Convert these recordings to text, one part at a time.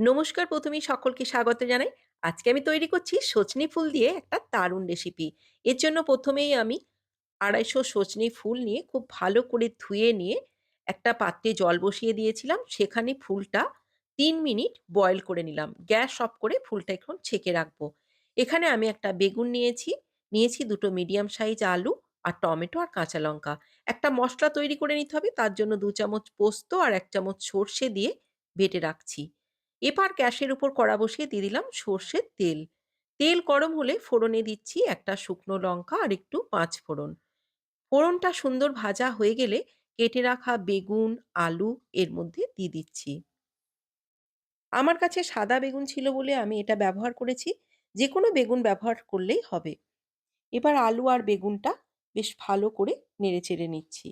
নমস্কার, ১ম এই সকলকে স্বাগত জানাই। আজকে আমি তৈরি করছি সজনে ফুল দিয়ে একটা দারুণ রেসিপি। এর জন্য প্রথমেই আমি ২৫০ সজনে ফুল নিয়ে খুব ভালো করে ধুয়ে নিয়ে একটা পাত্রে জল বসিয়ে দিয়েছিলাম। সেখানে ফুলটা তিন মিনিট বয়েল করে নিলাম। গ্যাস অফ করে ফুলটা এখন ছেঁকে রাখব। এখানে আমি একটা বেগুন নিয়েছি, নিয়েছি দুটো মিডিয়াম সাইজ আলু আর টমেটো আর কাঁচা লঙ্কা। একটা মশলা তৈরি করে নিতে হবে। তার জন্য দু চামচ পোস্ত আর এক চামচ সর্ষে দিয়ে বেটে রাখছি। এবার গ্যাসের উপর কড়া বসিয়ে দিয়ে দিলাম সর্ষের তেল। তেল গরম হলে ফোড়নে দিচ্ছি একটা শুকনো লঙ্কা আর একটু পাঁচ ফোড়ন। ফোড়নটা সুন্দর ভাজা হয়ে গেলে কেটে রাখা বেগুন, আলু এর মধ্যে দিয়ে দিচ্ছি। আমার কাছে সাদা বেগুন ছিল বলে আমি এটা ব্যবহার করেছি। যে কোনো বেগুন ব্যবহার করলেই হবে। এবার আলু আর বেগুনটা বেশ ভালো করে নেড়ে চেড়ে নিচ্ছি।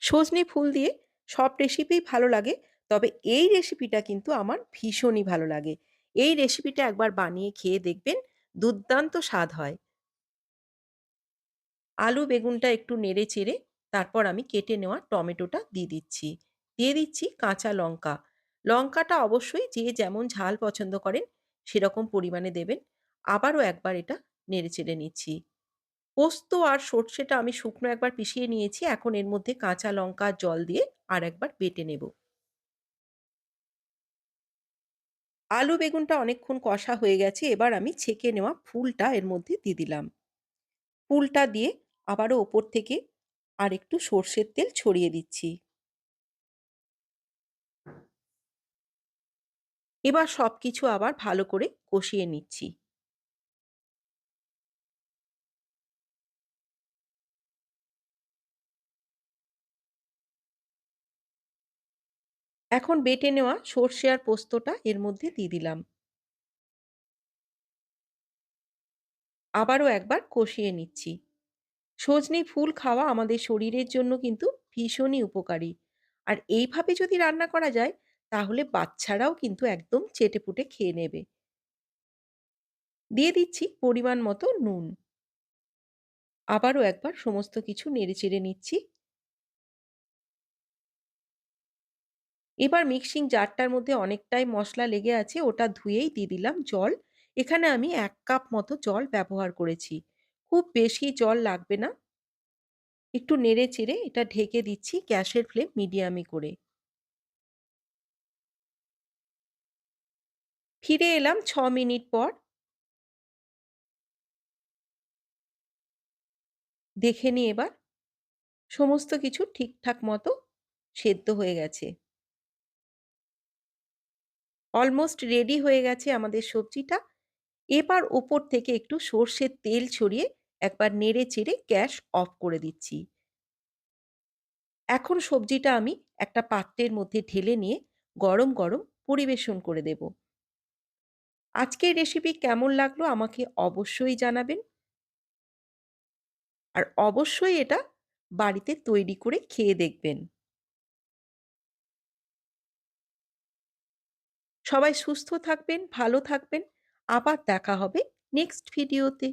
সজনে ফুল দিয়ে সব রেসিপিই ভালো লাগে। তবে এই রেসিপিটা কিন্তু আমার ভীষণই ভালো লাগে। এই রেসিপিটা একবার বানিয়ে খেয়ে দেখবেন, দুর্দান্ত স্বাদ হয়। আলু বেগুনটা একটু নেড়ে চেড়ে তারপর আমি কেটে নেওয়া টমেটোটা দিয়ে দিচ্ছি। দিয়ে দিচ্ছি কাঁচা লঙ্কা। লঙ্কাটা অবশ্যই যে যেমন ঝাল পছন্দ করেন সেরকম পরিমাণে দেবেন। আবারও একবার এটা নেড়ে চেড়ে নিচ্ছি। পোস্ত আর সর্ষেটা আমি শুকনো একবার পিষিয়ে নিয়েছি। এখন এর মধ্যে কাঁচা লঙ্কা জল দিয়ে আরেকবার বেটে নেব। আলু বেগুনটা অনেকক্ষণ কষা হয়ে গেছে। এবার আমি ছেঁকে নেওয়া ফুলটা এর মধ্যে দিয়ে দিলাম। ফুলটা দিয়ে আবারও ওপর থেকে আরেকটু সর্ষের তেল ছড়িয়ে দিচ্ছি। এবার সব কিছু আবার ভালো করে কষিয়ে নিচ্ছি। এখন বেটে নেওয়া সর্ষে আর পোস্তটা এর মধ্যে দিয়ে দিলাম। আবারও একবার কষিয়ে নিচ্ছি। সজনে ফুল খাওয়া আমাদের শরীরের জন্য কিন্তু ভীষণই উপকারী। আর এইভাবে যদি রান্না করা যায়, তাহলে বাচ্চারাও কিন্তু একদম চেটেপুটে খেয়ে নেবে। দিয়ে দিচ্ছি পরিমাণ মতো নুন। আবারও একবার সমস্ত কিছু নেড়েচেড়ে নিচ্ছি। এবার মিক্সিং জারটার মধ্যে অনেকটাই মশলা লেগে আছে, ওটা ধুয়েই দিয়ে দিলাম জল। এখানে আমি এক কাপ মতো জল ব্যবহার করেছি। খুব বেশি জল লাগবে না। একটু নেড়ে চেড়ে এটা ঢেকে দিচ্ছি গ্যাসের ফ্লেম মিডিয়ামে করে। ফিরে এলাম ছ মিনিট পর। দেখে নিই এবার। সমস্ত কিছু ঠিকঠাক মতো সেদ্ধ হয়ে গেছে। অলমোস্ট রেডি হয়ে গেছে আমাদের সবজিটা। এবার ওপর থেকে একটু সর্ষের তেল ছড়িয়ে একবার নেড়ে চেড়ে গ্যাস অফ করে দিচ্ছি। এখন সবজিটা আমি একটা পাত্রের মধ্যে ঢেলে নিয়ে গরম, গরম পরিবেশন করে দেব। আজকের রেসিপি কেমন লাগল আমাকে অবশ্যই জানাবেন। আর অবশ্যই এটা বাড়িতে তৈরি করে খেয়ে দেখবেন। সবাই সুস্থ থাকবেন, ভালো থাকবেন। আবার দেখা হবে নেক্সট ভিডিওতে।